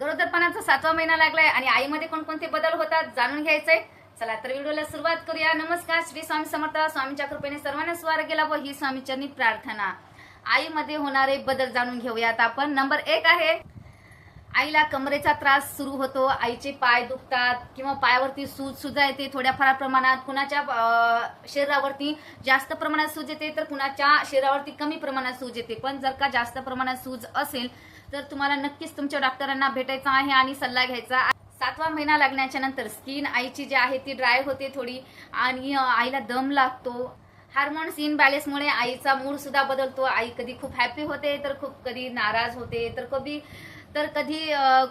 गरोदरपणाचा सातवा महिना लागलाय आणि आईमध्ये कोणकोणते बदल होतात जाणून घ्यायचंय. चला तर व्हिडिओला सुरुवात करूया. नमस्कार श्री स्वामी समर्थ. स्वामीच्या कृपेने सर्वांना स्वार गेला व ही स्वामीचरणी प्रार्थना. आईमध्ये होणारे बदल जाणून घेऊयात आपण. नंबर एक आहे आईला कमरेचा त्रास सुरू होतो आईचे पाय दुखतात किंवा पायावरती सूज सुद्धा येते थोड्याफार प्रमाणात कुणाच्या शरीरावरती जास्त प्रमाणात सूज येते तर कुणाच्या शरीरावरती कमी प्रमाणात सूज येते. पण जर का जास्त प्रमाणात सूज असेल तर तुम्हाला नक्कीच तुमच्या डॉक्टरांना भेटायचं आहे आणि सल्ला घ्यायचा सातवा महिना लागण्याच्या नंतर स्किन आईची जी आहे ती ड्राय होते थोडी आणि आईला दम लागतो. हार्मोन्स इनबॅलेन्समुळे आईचा मूड सुद्धा बदलतो. आई कधी खूप हॅपी होते तर खूप कधी नाराज होते तर कधी तर कधी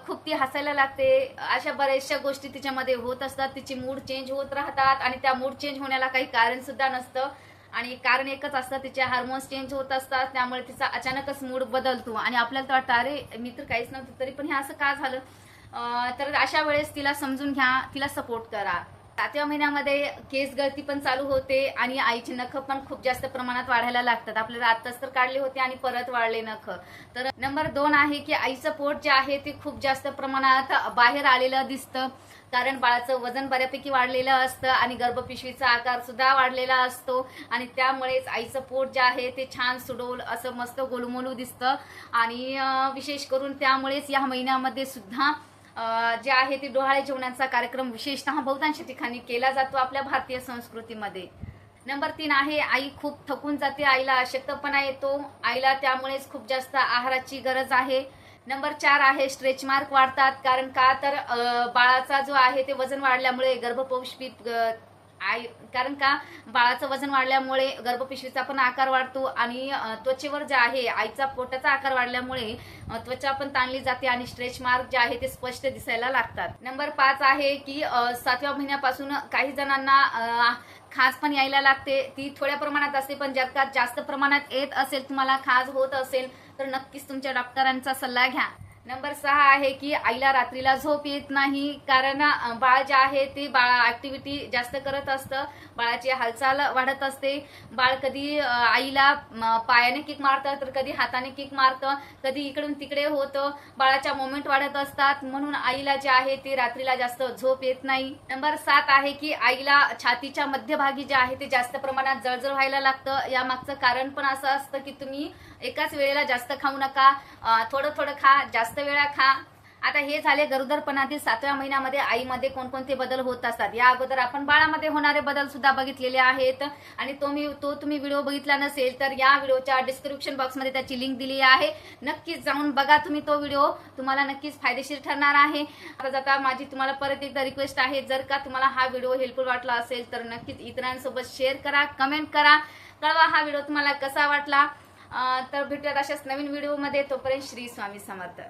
खूप ती हसायला लागते. अशा बऱ्याचशा गोष्टी तिच्यामध्ये होत असतात. तिची मूड चेंज होत राहतात आणि त्या मूड चेंज होण्याला काही कारण सुद्धा नसतं. आणि कारण एकच असतं तिचे हार्मोन्स चेंज होत असतात. त्यामुळे तिचा अचानकच मूड बदलतो. आणि आपल्याला तर वाटतं अरे मी तर काहीच नव्हतं तरी पण हे असं का झालं? तर अशा वेळेस तिला समजून घ्या तिला सपोर्ट करा. सातव्या महिन्यामध्ये केस गळती पण चालू होते आणि आईचे नख पण खूप जास्त प्रमाणात वाढायला लागतात. आपल्याला आत्ताच तर काढले होते आणि परत वाढले नख. तर नंबर दोन आहे की आईचं पोट जे आहे ते खूप जास्त प्रमाणात बाहेर आलेलं दिसतं. कारण बाळाचं वजन बऱ्यापैकी वाढलेलं असतं आणि गर्भपिशवीचा आकार सुद्धा वाढलेला असतो. आणि त्यामुळेच आईचं पोट जे आहे ते छान सुडोल असं मस्त गोलमोलू दिसतं. आणि विशेष करून त्यामुळेच या महिन्यामध्ये सुद्धा जे आहे ते डोहाळे जेवणाचा कार्यक्रम विशेषतः बहुतांश ठिकाणी केला जातो आपल्या भारतीय संस्कृतीमध्ये. नंबर तीन आहे आई खूप थकून जाते आईला अशक्तपणा येतो. आईला त्यामुळेच खूप जास्त आहाराची गरज आहे. नंबर चार आहे स्ट्रेच मार्क वाढतात. कारण का तर बाळाचा जो आहे ते वजन वाढल्यामुळे गर्भपौष्पी आई कारण का बाळाचं वजन वाढल्यामुळे गर्भपिशवीचा पण आकार वाढतो आणि त्वचेवर जे आहे आईचा पोटाचा आकार वाढल्यामुळे त्वचा पण ताणली जाते आणि स्ट्रेच मार्क जे आहे ते स्पष्ट दिसायला लागतात. नंबर पाच आहे की सातव्या महिन्यापासून काही जणांना खास खाज पण यायला लागते. ती थोड्या प्रमाणात असते पण जर का जास्त प्रमाणात येत असेल तुम्हाला खाज होत असेल तर नक्कीच तुमच्या डॉक्टरांचा सल्ला घ्या. नंबर सहा आहे की आईला रात्रीला झोप येत नाही कारण बाळ जे आहे ते बाळ ऍक्टिव्हिटी जास्त करत असतं. बाळाची हालचाल वाढत असते. बाळ कधी आईला पायाने किक मारतं तर कधी हाताने किक मारतं कधी इकडून तिकडे होतं. बाळाच्या मोमेंट वाढत असतात. म्हणून आईला जे आहे ते रात्रीला जास्त झोप येत नाही. नंबर सात आहे की आईला छातीच्या मध्यभागी जे आहे ते जास्त प्रमाणात जळजळ व्हायला लागतं. यामागचं कारण पण असं असतं की तुम्ही एकाच वेळेला जास्त खाऊ नका. थोडं थोडं खा जास्त जास्त वेळा खा. आता हे झाले गरोदरपणातील सातव्या महिन्यामध्ये आईमध्ये कोणकोणते बदल होत असतात? या अगोदर आपण बाळामध्ये होणारे बदल सुद्धा बघितलेले आहेत. आणि तो मी तो तुम्ही व्हिडिओ बघितला नसेल तर या व्हिडिओच्या डिस्क्रिप्शन बॉक्समध्ये त्याची लिंक दिली आहे. नक्कीच जाऊन बघा तुम्ही तो व्हिडिओ. तुम्हाला नक्कीच फायदेशीर ठरणार आहे. आता जाता माझी तुम्हाला परत एकदा रिक्वेस्ट आहे. जर का तुम्हाला हा व्हिडिओ हेल्पफुल वाटला असेल तर नक्कीच इतरांसोबत शेअर करा कमेंट करा. कळवा हा व्हिडिओ तुम्हाला कसा वाटला. तर भेटूयात अशाच नवीन व्हिडिओमध्ये. तोपर्यंत श्री स्वामी समर्थ.